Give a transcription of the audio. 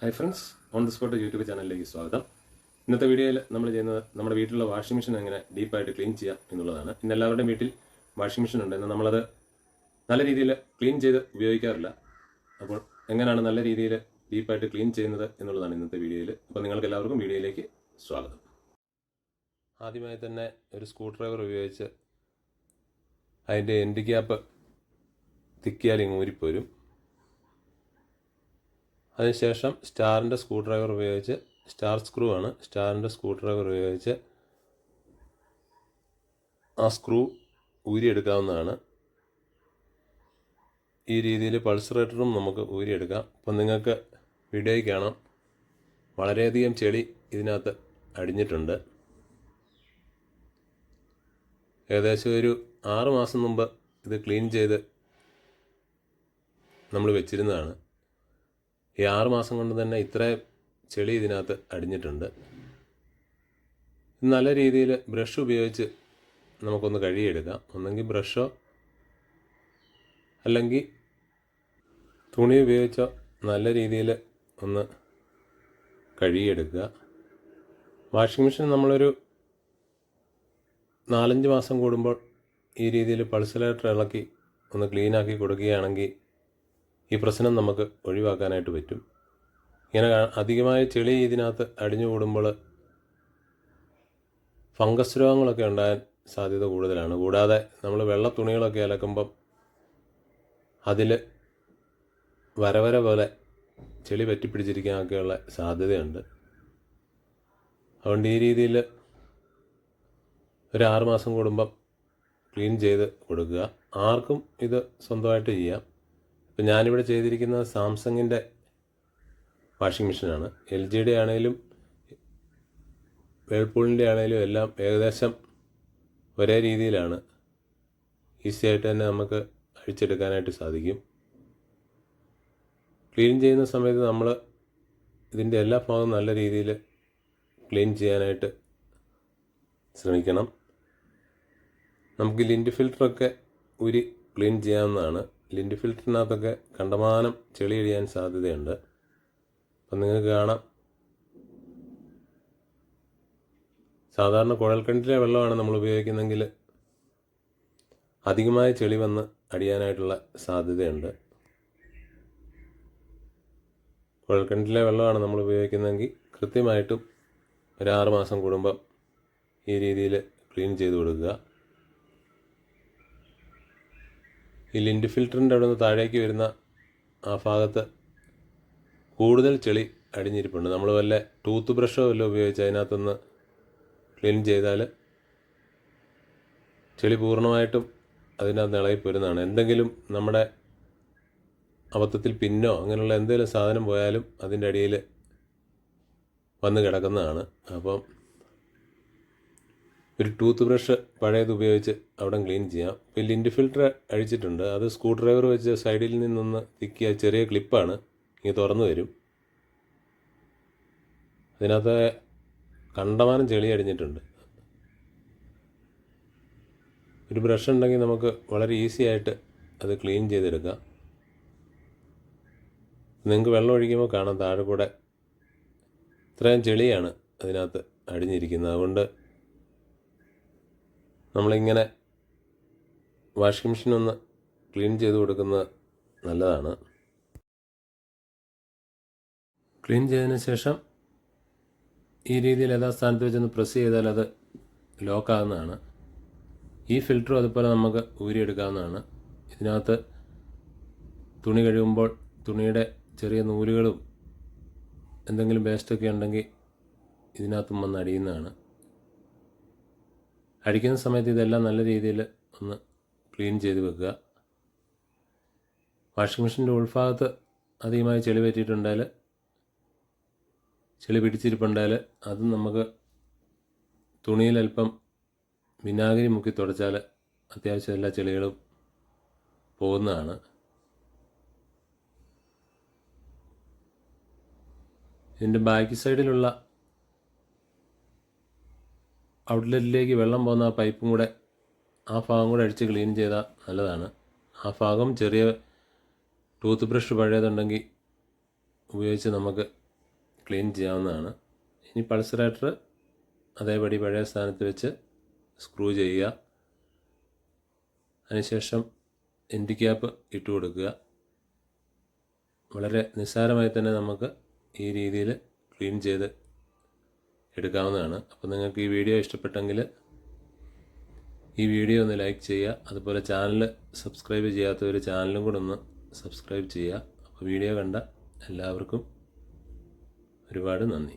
Hi friends on the spot YouTube ചാനലിലേക്ക് സ്വാഗതം. ഇന്നത്തെ വീഡിയോയിൽ നമ്മൾ ചെയ്യുന്നത് നമ്മുടെ വീട്ടിലുള്ള വാഷിംഗ് മെഷീൻ എങ്ങനെ ഡീപ്പായിട്ട് ക്ലീൻ ചെയ്യാം എന്നുള്ളതാണ്. ഇന്ന് എല്ലാവരുടെയും വീട്ടിൽ വാഷിംഗ് മെഷീൻ ഉണ്ട്. എന്നാൽ നമ്മളത് നല്ല രീതിയിൽ ക്ലീൻ ചെയ്ത് ഉപയോഗിക്കാറില്ല. അപ്പോൾ എങ്ങനെയാണ് നല്ല രീതിയിൽ ഡീപ്പായിട്ട് ക്ലീൻ ചെയ്യുന്നത് എന്നുള്ളതാണ് ഇന്നത്തെ വീഡിയോയിൽ അപ്പോൾ നിങ്ങൾക്ക് എല്ലാവർക്കും വീഡിയോയിലേക്ക് സ്വാഗതം. ആദ്യമായി തന്നെ ഒരു സ്ക്രൂ ഡ്രൈവർ ഉപയോഗിച്ച് അതിന്റെ എൻഡ് ക്യാപ്പ് തിക്കിയാൽ ഇങ്ങ് ഊരിപ്പോരും. അതിനുശേഷം സ്റ്റാറിന്റെ സ്ക്രൂ ഡ്രൈവർ ഉപയോഗിച്ച് സ്റ്റാർ സ്ക്രൂ ആണ് സ്റ്റാറിന്റെ സ്ക്രൂ ഡ്രൈവർ ഉപയോഗിച്ച് ആ സ്ക്രൂ ഊരിയെടുക്കാവുന്നതാണ്. ഈ രീതിയിൽ പൾസറേറ്ററും നമുക്ക് ഊരിയെടുക്കാം. അപ്പം നിങ്ങൾക്ക് വീഡിയോയിൽ കാണാം. വളരെയധികം ചെളി ഇതിനകത്ത് അടിഞ്ഞിട്ടുണ്ട്. ഏകദേശം ഒരു ആറ് മാസം മുമ്പ് ഇത് ക്ലീൻ ചെയ്ത് നമ്മൾ വെച്ചിരുന്നതാണ്. ഈ ആറ് മാസം കൊണ്ട് തന്നെ ഇത്ര ചെളി ഇതിനകത്ത് അടിഞ്ഞിട്ടുണ്ട്. നല്ല രീതിയിൽ ബ്രഷ് ഉപയോഗിച്ച് നമുക്കൊന്ന് കഴുകിയെടുക്കാം. ഒന്നെങ്കിൽ ബ്രഷോ അല്ലെങ്കിൽ തുണി ഉപയോഗിച്ചോ നല്ല രീതിയിൽ ഒന്ന് കഴുകിയെടുക്കുക. വാഷിംഗ് മെഷീൻ നമ്മളൊരു നാലഞ്ച് മാസം കൂടുമ്പോൾ ഈ രീതിയിൽ പൾസലേറ്റർ ഇളക്കി ഒന്ന് ക്ലീനാക്കി കൊടുക്കുകയാണെങ്കിൽ ഈ പ്രശ്നം നമുക്ക് ഒഴിവാക്കാനായിട്ട് പറ്റും. ഇങ്ങനെ അധികമായ ചെളി ഇതിനകത്ത് അടിഞ്ഞു കൂടുമ്പോൾ ഫംഗസ് രോഗങ്ങളൊക്കെ ഉണ്ടാകാൻ സാധ്യത കൂടുതലാണ്. കൂടാതെ നമ്മൾ വെള്ള തുണികളൊക്കെ അലക്കുമ്പം അതിൽ വരവര പോലെ ചെളി പറ്റിപ്പിടിച്ചിരിക്കാനൊക്കെയുള്ള സാധ്യതയുണ്ട്. അതുകൊണ്ട് ഈ രീതിയിൽ ഒരു ആറ് മാസം കൂടുമ്പം ക്ലീൻ ചെയ്ത് കൊടുക്കുക. ആർക്കും ഇത് സ്വന്തമായിട്ട് ചെയ്യാം. ഇപ്പം ഞാനിവിടെ ചെയ്തിരിക്കുന്നത് സാംസങ്ങിന്റെ വാഷിംഗ് മെഷീനാണ്. എൽ ജിയുടെ ആണെങ്കിലും വേൾപൂളിന്റെ ആണെങ്കിലും എല്ലാം ഏകദേശം ഒരേ രീതിയിലാണ്. ഈസി ആയിട്ട് തന്നെ നമുക്ക് അഴിച്ചെടുക്കാനായിട്ട് സാധിക്കും. ക്ലീൻ ചെയ്യുന്ന സമയത്ത് നമ്മൾ ഇതിന്റെ എല്ലാ ഭാഗവും നല്ല രീതിയിൽ ക്ലീൻ ചെയ്യാനായിട്ട് ശ്രമിക്കണം. നമുക്ക് ലിന്റ് ഫിൽറ്ററൊക്കെ ഉരി ക്ലീൻ ചെയ്യാവുന്നതാണ്. ലിൻഡ് ഫിൽറ്ററിനകത്തൊക്കെ കണ്ടമാനം ചെളി അടിയാൻ സാധ്യതയുണ്ട്. അപ്പം നിങ്ങൾക്ക് കാണാം. സാധാരണ കുഴൽക്കിണറ്റിലെ വെള്ളമാണ് നമ്മൾ ഉപയോഗിക്കുന്നതെങ്കിൽ അധികമായ ചെളി വന്ന് അടിയാനായിട്ടുള്ള സാധ്യതയുണ്ട്. കുഴൽക്കിണറ്റിലെ വെള്ളമാണ് നമ്മൾ ഉപയോഗിക്കുന്നതെങ്കിൽ കൃത്യമായിട്ടും ഒരു ആറ് മാസം കൂടുമ്പം ഈ രീതിയിൽ ക്ലീൻ ചെയ്ത് കൊടുക്കുക. ഈ ലിൻഡ് ഫിൽറ്ററിന്റെ അവിടെ നിന്ന് താഴേക്ക് വരുന്ന ആ ഭാഗത്ത് കൂടുതൽ ചെളി അടിഞ്ഞിരിപ്പുണ്ട്. നമ്മൾ വല്ല ടൂത്ത് ബ്രഷോ വല്ലതും ഉപയോഗിച്ച് അതിനകത്തൊന്ന് ക്ലീൻ ചെയ്താൽ ചെളി പൂർണമായിട്ടും അതിനകത്ത് ഇളകിപ്പോരുന്നതാണ് എന്തെങ്കിലും നമ്മുടെ അബദ്ധത്തിൽ പിന്നോ അങ്ങനെയുള്ള എന്തെങ്കിലും സാധനം പോയാലും അതിന്റെ അടിയിൽ വന്ന് കിടക്കുന്നതാണ്. അപ്പം ഒരു ടൂത്ത് ബ്രഷ് പഴയത് ഉപയോഗിച്ച് അവിടെ ക്ലീൻ ചെയ്യാം. ഇപ്പോൾ ലിൻഡ് ഫിൽറ്റർ അഴിച്ചിട്ടുണ്ട്. അത് സ്ക്രൂ ഡ്രൈവർ വെച്ച് സൈഡിൽ നിന്നൊന്ന് തിക്കിയ ചെറിയ ക്ലിപ്പാണ്. ഇങ്ങനെ തുറന്നു വരും. അതിനകത്ത് കണ്ടമാനം ചെളി അടിഞ്ഞിട്ടുണ്ട്. ഒരു ബ്രഷ് ഉണ്ടെങ്കിൽ നമുക്ക് വളരെ ഈസി ആയിട്ട് അത് ക്ലീൻ ചെയ്തെടുക്കാം. നിങ്ങൾക്ക് വെള്ളം ഒഴിക്കുമ്പോൾ കാണാം താഴെ കൂടെ ഇത്രയും ചെളിയാണ് അതിനകത്ത് അടിഞ്ഞിരിക്കുന്നത്. അതുകൊണ്ട് നമ്മളിങ്ങനെ വാഷിംഗ് മെഷീൻ ഒന്ന് ക്ലീൻ ചെയ്ത് കൊടുക്കുന്നത് നല്ലതാണ്. ക്ലീൻ ചെയ്തതിന് ശേഷം ഈ രീതിയിൽ യഥാസ്ഥാനത്ത് വെച്ചൊന്ന് പ്രസ് ചെയ്താൽ അത് ലോക്കാകുന്നതാണ് ഈ ഫിൽറ്ററും അതുപോലെ നമുക്ക് ഊരിയെടുക്കാവുന്നതാണ്. ഇതിനകത്ത് തുണി കഴുകുമ്പോൾ തുണിയുടെ ചെറിയ നൂലുകളും എന്തെങ്കിലും വേസ്റ്റൊക്കെ ഉണ്ടെങ്കിൽ ഇതിനകത്തും വന്ന് അടിയുന്നതാണ്. അടിക്കുന്ന സമയത്ത് ഇതെല്ലാം നല്ല രീതിയിൽ ഒന്ന് ക്ലീൻ ചെയ്ത് വെക്കുക. വാഷിംഗ് മെഷീന്റെ ഉൾഭാഗത്ത് അധികമായി ചെളി പറ്റിയിട്ടുണ്ടായാൽ ചെളി പിടിച്ചിരിപ്പുണ്ടായാൽ അത് നമുക്ക് തുണിയിൽ അല്പം വിനാഗിരി മുക്കി തുടച്ചാൽ അത്യാവശ്യം എല്ലാ ചെളികളും പോകുന്നതാണ്. ഇതിന്റെ ബാക്ക് സൈഡിലുള്ള ഔട്ട്ലെറ്റിലേക്ക് വെള്ളം പോകുന്ന ആ പൈപ്പും കൂടെ ആ ഭാഗം കൂടെ അടിച്ച് ക്ലീൻ ചെയ്താൽ നല്ലതാണ്. ആ ഭാഗം ചെറിയ ടൂത്ത് ബ്രഷ് പഴയതുണ്ടെങ്കിൽ ഉപയോഗിച്ച് നമുക്ക് ക്ലീൻ ചെയ്യാവുന്നതാണ്. ഇനി പൾസറേറ്റർ അതേപടി പഴയ സ്ഥാനത്ത് വെച്ച് സ്ക്രൂ ചെയ്യുക. അതിനുശേഷം എൻഡ് ക്യാപ്പ് ഇട്ട് കൊടുക്കുക. വളരെ നിസ്സാരമായി തന്നെ നമുക്ക് ഈ രീതിയിൽ ക്ലീൻ ചെയ്ത് എടുക്കാവുന്നതാണ്. അപ്പോൾ നിങ്ങൾക്ക് ഈ വീഡിയോ ഇഷ്ടപ്പെട്ടെങ്കിൽ ഈ വീഡിയോ ഒന്ന് ലൈക്ക് ചെയ്യുക. അതുപോലെ ചാനൽ സബ്സ്ക്രൈബ് ചെയ്യാത്തവർ ചാനലും കൂടെ ഒന്ന് സബ്സ്ക്രൈബ് ചെയ്യുക. അപ്പോൾ വീഡിയോ കണ്ട എല്ലാവർക്കും ഒരുപാട് നന്ദി.